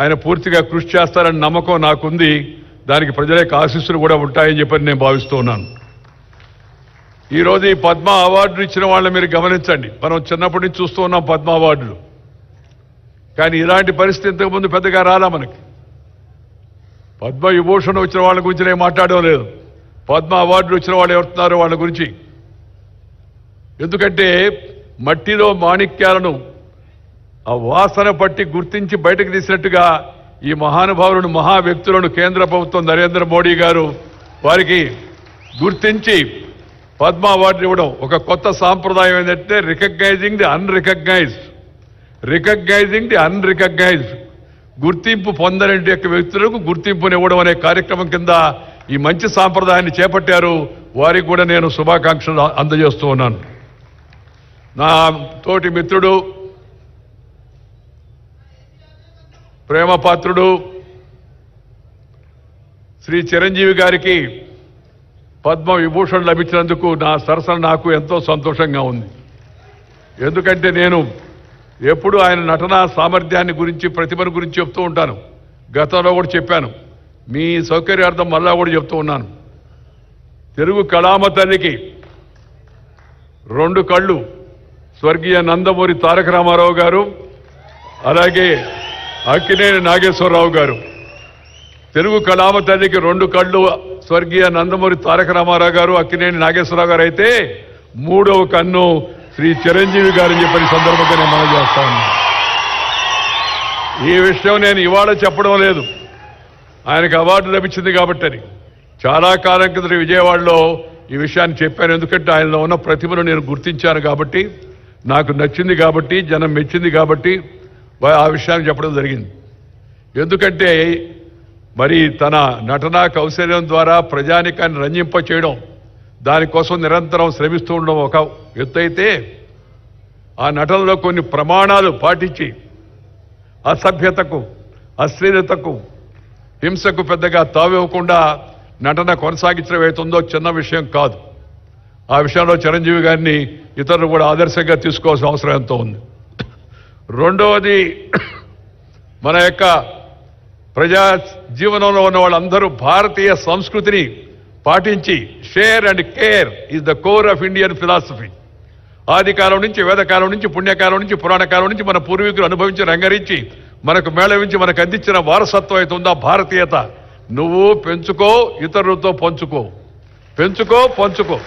ఆయన పూర్తిగా కృషి చేస్తారని నమ్మకం నాకుంది. దానికి ప్రజల యొక్క ఆశీస్సులు కూడా ఉంటాయని చెప్పని నేను భావిస్తూ ఉన్నాను. ఈరోజు ఈ పద్మ అవార్డులు ఇచ్చిన వాళ్ళని మీరు గమనించండి. మనం చిన్నప్పటి నుంచి చూస్తూ ఉన్నాం పద్మ అవార్డులు. కానీ ఇలాంటి పరిస్థితి ఇంతకుముందు పెద్దగా రాలా మనకి. పద్మ విభూషణ్ వచ్చిన వాళ్ళ గురించి నేను మాట్లాడడం లేదు. పద్మ అవార్డులు వచ్చిన వాళ్ళు ఎవరుతున్నారో వాళ్ళ గురించి. ఎందుకంటే మట్టిలో మాణిక్యాలను ఆ వాసన పట్టి గుర్తించి బయటకు తీసినట్టుగా ఈ మహానుభావులను మహా వ్యక్తులను కేంద్ర ప్రభుత్వం నరేంద్ర మోడీ గారు వారికి గుర్తించి పద్మ అవార్డు ఇవ్వడం ఒక కొత్త సాంప్రదాయం ఏంటంటే recognising the unrecognised. Recognising the unrecognised. గుర్తింపు పొందని యొక్క వ్యక్తులకు గుర్తింపునివ్వడం అనే కార్యక్రమం కింద ఈ మంచి సాంప్రదాయాన్ని చేపట్టారు. వారికి కూడా నేను శుభాకాంక్షలు అందజేస్తూ ఉన్నాను. నా తోటి మిత్రుడు ప్రేమపాత్రుడు శ్రీ చిరంజీవి గారికి పద్మ విభూషణ్ లభించినందుకు నా సరసన నాకు ఎంతో సంతోషంగా ఉంది. ఎందుకంటే నేను ఎప్పుడు ఆయన నటనా సామర్థ్యాన్ని గురించి ప్రతిభను గురించి చెప్తూ ఉంటాను. గతంలో కూడా చెప్పాను. మీ సౌకర్యార్థం మళ్ళా కూడా చెప్తూ ఉన్నాను. తెలుగు కళామ తల్లికి రెండు కళ్ళు స్వర్గీయ నందమూరి తారక రామారావు గారు అలాగే అక్కినేని నాగేశ్వరరావు గారు. తెలుగు కళామ తల్లికి రెండు కళ్ళు స్వర్గీయ నందమూరి తారక రామారావు గారు అక్కినేని నాగేశ్వరరావు గారు అయితే మూడవ కన్ను శ్రీ చిరంజీవి గారు చెప్పని సందర్భంగా నేను మనం చేస్తాను ఈ విషయం నేను ఇవాళ చెప్పడం లేదు. ఆయనకు అవార్డు లభించింది కాబట్టి అని. చాలా కాలం క్రితం విజయవాడలో ఈ విషయాన్ని చెప్పాను. ఎందుకంటే ఆయనలో ఉన్న ప్రతిభను నేను గుర్తించాను కాబట్టి నాకు నచ్చింది కాబట్టి జనం మెచ్చింది కాబట్టి ఆ విషయాన్ని చెప్పడం జరిగింది. ఎందుకంటే మరి తన నటనా కౌశల్యం ద్వారా ప్రజానికాన్ని రంజింప చేయడం దానికోసం నిరంతరం శ్రమిస్తూ ఉండడం ఒక ఎత్తు అయితే ఆ నటనలో కొన్ని ప్రమాణాలు పాటించి అసభ్యతకు అశ్లీలతకు హింసకు పెద్దగా తావివ్వకుండా నటన కొనసాగించడం అవుతుందో చిన్న విషయం కాదు. ఆ విషయంలో చిరంజీవి గారిని ఇతరులు కూడా ఆదర్శంగా తీసుకోవాల్సిన అవసరం ఎంతో ఉంది. రెండవది మన యొక్క ప్రజా జీవనంలో ఉన్న వాళ్ళందరూ భారతీయ సంస్కృతిని పాటించి share and care is the core of Indian philosophy ఆది కాలం నుంచి వేదకాలం నుంచి పుణ్యకాలం నుంచి పురాణకాలం నుంచి మన పూర్వీకులు అనుభవించి రంగరించి మనకు మేళవించి మనకు అందించిన వారసత్వం అయితే ఉందా? భారతీయత. నువ్వు పెంచుకో ఇతరులతో పంచుకో. పెంచుకో పంచుకో.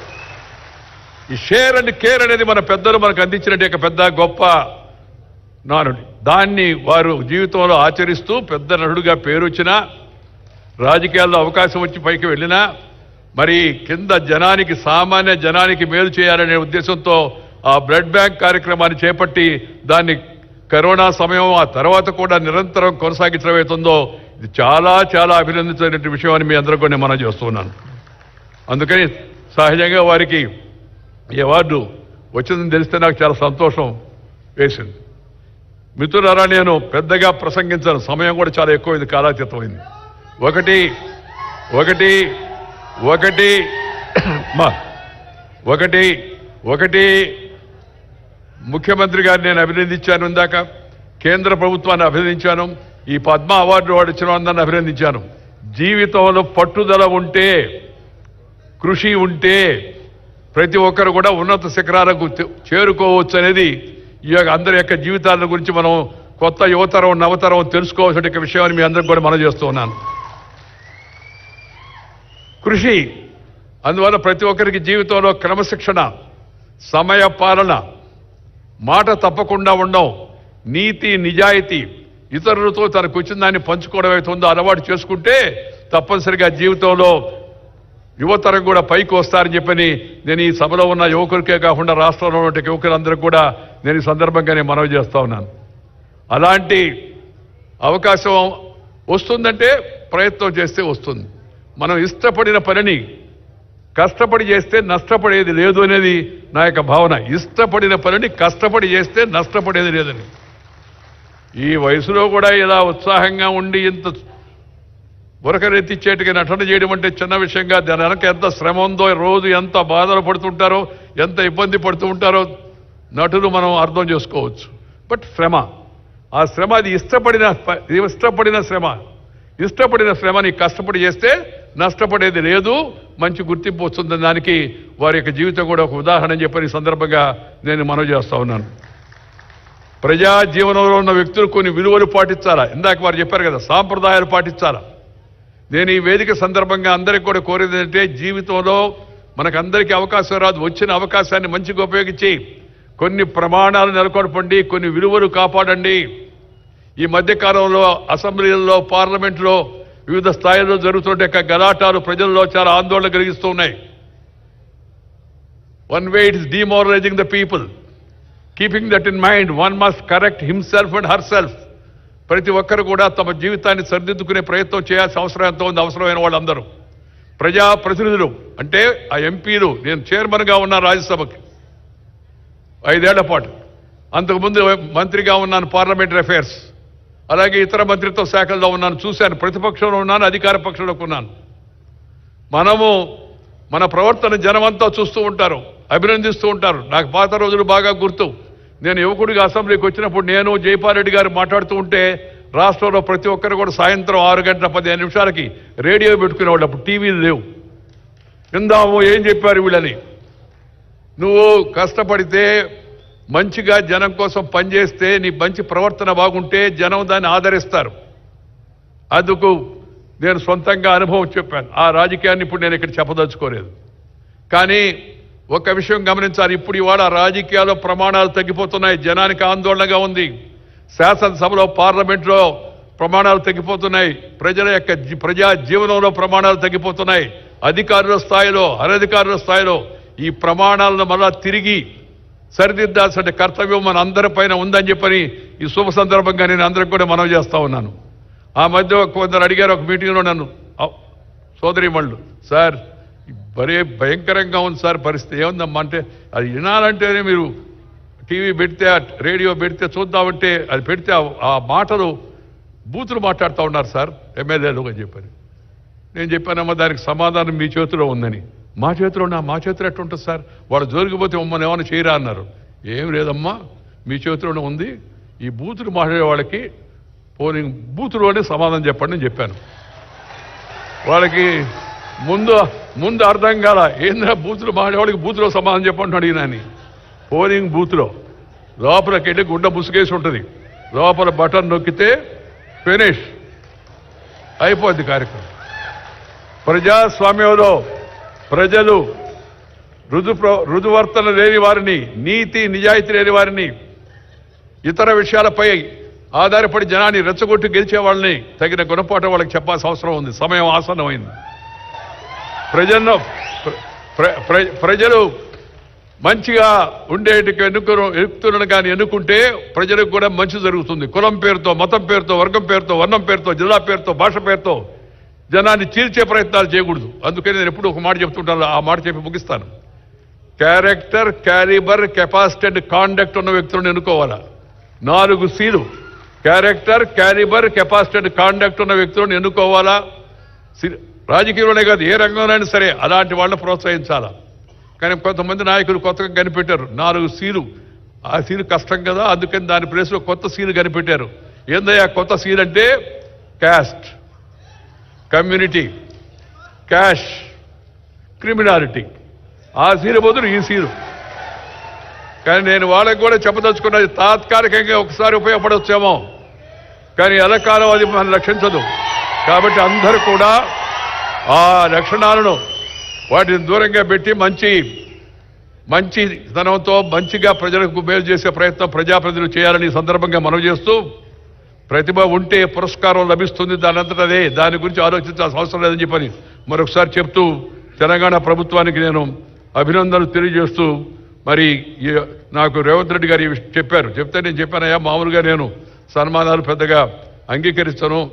ఈ షేర్ అండ్ కేర్ అనేది మన పెద్దలు మనకు అందించినట్టు యొక్క పెద్ద గొప్ప నానుడి దాన్ని వారు జీవితంలో ఆచరిస్తూ పెద్ద నటుడుగా పేరు వచ్చినా రాజకీయాల్లో అవకాశం వచ్చి పైకి వెళ్ళినా మరి కింద జనానికి సామాన్య జనానికి మేలు చేయాలనే ఉద్దేశంతో ఆ బ్లడ్ బ్యాంక్ కార్యక్రమాన్ని చేపట్టి దాన్ని కరోనా సమయం ఆ తర్వాత కూడా నిరంతరం కొనసాగించడం అవుతుందో ఇది చాలా చాలా అభినందించిన విషయం అని మీ అందరూ కూడా నేను మనం చేస్తున్నాను అందుకని సహజంగా వారికి ఈ అవార్డు వచ్చిందని తెలిస్తే నాకు చాలా సంతోషం వేసింది. మిథునరా నేను పెద్దగా ప్రసంగించిన సమయం కూడా చాలా ఎక్కువైంది కాలాతీతమైంది. ఒకటి ఒకటి ఒకటి మా ఒకటి ఒకటి ముఖ్యమంత్రి గారిని నేను అభినందించాను ఇందాక కేంద్ర ప్రభుత్వాన్ని అభినందించాను ఈ పద్మ అవార్డు వాడు ఇచ్చిన అందరిని అభినందించాను. జీవితంలో పట్టుదల ఉంటే కృషి ఉంటే ప్రతి ఒక్కరు కూడా ఉన్నత శిఖరాలకు చేరుకోవచ్చు అనేది ఈ యొక్క అందరి యొక్క జీవితాల గురించి మనం కొత్త యువతరం నవతరం తెలుసుకోవాల్సిన విషయాన్ని మీ అందరికి కూడా మనం చేస్తున్నాను కృషి అందువల్ల ప్రతి ఒక్కరికి జీవితంలో క్రమశిక్షణ సమయ పాలన మాట తప్పకుండా ఉండడం నీతి నిజాయితీ ఇతరులతో తనకు వచ్చిన దాన్ని పంచుకోవడం అవుతుందో అలవాటు చేసుకుంటే తప్పనిసరిగా జీవితంలో యువతరం కూడా పైకి వస్తారని చెప్పని నేను ఈ సభలో ఉన్న యువకులకే కాకుండా రాష్ట్రంలో ఉన్న యువకులందరూ కూడా నేను ఈ సందర్భంగానే మనవి చేస్తా ఉన్నాను. అలాంటి అవకాశం వస్తుందంటే ప్రయత్నం చేస్తే వస్తుంది. మనం ఇష్టపడిన పనిని కష్టపడి చేస్తే నష్టపడేది లేదు అనేది నా యొక్క భావన. ఇష్టపడిన పనిని కష్టపడి చేస్తే నష్టపడేది లేదని. ఈ వయసులో కూడా ఇలా ఉత్సాహంగా ఉండి ఇంత ఉరకరెత్తిచ్చేట్టుగా నటన చేయడం అంటే చిన్న విషయంగా దాని వెనక ఎంత శ్రమ ఉందో రోజు ఎంత బాధలు పడుతుంటారో ఎంత ఇబ్బంది పడుతూ ఉంటారో నటులు మనం అర్థం చేసుకోవచ్చు. బట్ శ్రమ ఆ శ్రమ అది ఇష్టపడిన ప- ఇష్టపడిన శ్రమ. ఇష్టపడిన శ్రమ నీ కష్టపడి చేస్తే నష్టపడేది లేదు మంచి గుర్తింపు వస్తుంది దానికి. వారి యొక్క జీవితం కూడా ఒక ఉదాహరణ చెప్పని సందర్భంగా నేను మనవి చేస్తా ఉన్నాను. ప్రజా జీవనంలో ఉన్న వ్యక్తులు కొన్ని విలువలు పాటించాలా? ఇందాక వారు చెప్పారు కదా సాంప్రదాయాలు పాటించాలా? నేను ఈ వేదిక సందర్భంగా అందరికి కూడా కోరేది ఏంటంటే జీవితంలో మనకందరికీ అవకాశం రాదు వచ్చిన అవకాశాన్ని మంచిగా ఉపయోగించి కొన్ని ప్రమాణాలు నెలకొల్పండి కొన్ని విలువలు కాపాడండి. ఈ మధ్యకాలంలో అసెంబ్లీలలో పార్లమెంట్లో వివిధ స్థాయిల్లో జరుగుతుంటే గలాటాలు ప్రజల్లో చాలా ఆందోళన కలిగిస్తూ ఉన్నాయి. One way it is demoralising the people keeping that in mind one must correct himself and herself ప్రతి ఒక్కరు కూడా తమ జీవితాన్ని సరిదిద్దుకునే ప్రయత్నం చేయాల్సిన అవసరం ఎంతో ఉంది అవసరమైన వాళ్ళందరూ. ప్రజా ప్రతినిధులు అంటే ఆ ఎంపీలు నేను చైర్మన్గా ఉన్న రాజ్యసభకి ఐదేళ్ళ పాటు. అంతకుముందు మంత్రిగా ఉన్నాను పార్లమెంటరీ అఫైర్స్. అలాగే ఇతర మంత్రిత్వ శాఖల్లో ఉన్నాను చూశాను ప్రతిపక్షంలో ఉన్నాను అధికార పక్షంలోకి ఉన్నాను. మనము మన ప్రవర్తన జనమంతా చూస్తూ ఉంటారు అభినందిస్తూ ఉంటారు. నాకు పాత రోజులు బాగా గుర్తు. నేను యువకుడిగా అసెంబ్లీకి వచ్చినప్పుడు నేను జైపాల్ రెడ్డి గారు మాట్లాడుతూ ఉంటే రాష్ట్రంలో ప్రతి ఒక్కరు కూడా సాయంత్రం ఆరు గంటల పదిహేను నిమిషాలకి రేడియో పెట్టుకునేవాళ్ళు అప్పుడు టీవీలు లేవు. ఇందాము ఏం చెప్పారు వీళ్ళని? నువ్వు కష్టపడితే మంచిగా జనం కోసం పనిచేస్తే నీ మంచి ప్రవర్తన బాగుంటే జనం దాన్ని ఆదరిస్తారు. అందుకు నేను సొంతంగా అనుభవం చెప్పాను. ఆ రాజకీయాన్ని ఇప్పుడు నేను ఇక్కడ చెప్పదలుచుకోలేదు. కానీ ఒక విషయం గమనించాలి. ఇప్పుడు ఇవాళ రాజకీయాల్లో ప్రమాణాలు తగ్గిపోతున్నాయి. జనానికి ఆందోళనగా ఉంది. శాసనసభలో పార్లమెంట్లో ప్రమాణాలు తగ్గిపోతున్నాయి. ప్రజల యొక్క జీ- ప్రజా జీవనంలో ప్రమాణాలు తగ్గిపోతున్నాయి. అధికారుల స్థాయిలో అనధికారుల స్థాయిలో ఈ ప్రమాణాలను మళ్ళా తిరిగి సరిదిద్దాల్సిన కర్తవ్యం మన అందరిపైన ఉందని చెప్పని ఈ శుభ సందర్భంగా నేను అందరికి కూడా మనవి చేస్తా ఉన్నాను. ఆ మధ్య కొందరు అడిగారు ఒక మీటింగ్లో నన్ను. సోదరి మళ్ళు సార్ భరే భయంకరంగా ఉంది సార్ పరిస్థితి. ఏముందమ్మా అంటే అది వినాలంటేనే మీరు టీవీ పెడితే రేడియో పెడితే చూద్దామంటే అది పెడితే ఆ- మాటలు బూతులు మాట్లాడుతూ ఉన్నారు సార్. ఎమ్మెల్యేలు అని చెప్పారు. నేను చెప్పానమ్మా దానికి సమాధానం మీ చేతిలో ఉందని. మా చేతిలో ఉన్న మా చేతిలో ఎట్టుంటుంది సార్? వాళ్ళు జోలికిపోతే మమ్మల్ని ఏమైనా చేయరా అన్నారు. ఏం లేదమ్మా మీ చేతిలోనే ఉంది. ఈ బూతులు మాట్లాడే వాళ్ళకి పోనీ బూతులోనే సమాధానం చెప్పండి అని చెప్పాను. వాళ్ళకి ముందు ముందు అర్థం కాల ఏంద్రా బూతులు? మాడేవాడికి బూతులో సమాధానం చెప్పండి అడిగినాని పోలింగ్ బూత్లో. లోపలికి వెళ్ళి గుడ్డ ముసుగేసి ఉంటుంది. లోపల బటన్ నొక్కితే ఫినిష్. అయిపోద్ది కార్యక్రమం. ప్రజాస్వామ్యంలో ప్రజలు రుజు రుజువర్తన లేని వారిని నీతి నిజాయితీ లేని వారిని ఇతర విషయాలపై ఆధారపడి జనాన్ని రెచ్చగొట్టి గెలిచే వాళ్ళని తగిన గుణపాఠం వాళ్ళకి చెప్పాల్సిన అవసరం ఉంది. సమయం ఆసన్నమైంది. ప్రజలను ప్ర- ప్రజలు మంచిగా ఉండేటికి ఎన్నుకు ఎన్నుకులను కానీ ఎన్నుకుంటే ప్రజలకు కూడా మంచి జరుగుతుంది. కులం పేరుతో మతం పేరుతో వర్గం పేరుతో వర్ణం పేరుతో జిల్లా పేరుతో భాష పేరుతో జనాన్ని చీల్చే ప్రయత్నాలు చేయకూడదు. అందుకని నేను ఎప్పుడు ఒక మాట చెప్తుంటాను ఆ మాట చెప్పి ముగిస్తాను. Character calibre capacity and conduct ఉన్న వ్యక్తులను ఎన్నుకోవాలా? నాలుగు seal. Character calibre capacity and conduct ఉన్న వ్యక్తులను ఎన్నుకోవాలా? సి- రాజకీయంలోనే కాదు ఏ రంగంలోనైనా సరే అలాంటి వాళ్ళని ప్రోత్సహించాలా? కానీ కొంతమంది నాయకులు కొత్తగా కనిపెట్టారు. నాలుగు సీలు. ఆ సీలు కష్టం కదా అందుకని దాని ప్లేస్లో కొత్త సీలు కనిపెట్టారు. ఏందయ్యా కొత్త సీల్ అంటే? Caste community cash criminality. ఆ సీలు బదులు ఈ సీలు. కానీ నేను వాళ్ళకి కూడా చెప్పదలుచుకున్నది తాత్కాలికంగా ఒకసారి ఉపయోగపడవచ్చేమో కానీ ఎలకాలం అది మనం రక్షించదు. కాబట్టి అందరూ కూడా ఆ లక్షణాలను వాటిని దూరంగా పెట్టి మంచి మంచి ధనంతో మంచిగా ప్రజలకు మేలు చేసే ప్రయత్నం ప్రజాప్రతినిధులు చేయాలని సందర్భంగా మనవి చేస్తూ ప్రతిభ ఉంటే పురస్కారం లభిస్తుంది. దాని అదే. దాని గురించి ఆలోచించాల్సిన అవసరం లేదని చెప్పని మరొకసారి చెప్తూ తెలంగాణ ప్రభుత్వానికి నేను అభినందనలు తెలియజేస్తూ మరి ఈ- నాకు రేవంత్ రెడ్డి గారు చెప్పారు. చెప్తే నేను చెప్పానయ్యా మామూలుగా నేను సన్మానాలు పెద్దగా అంగీకరిస్తాను.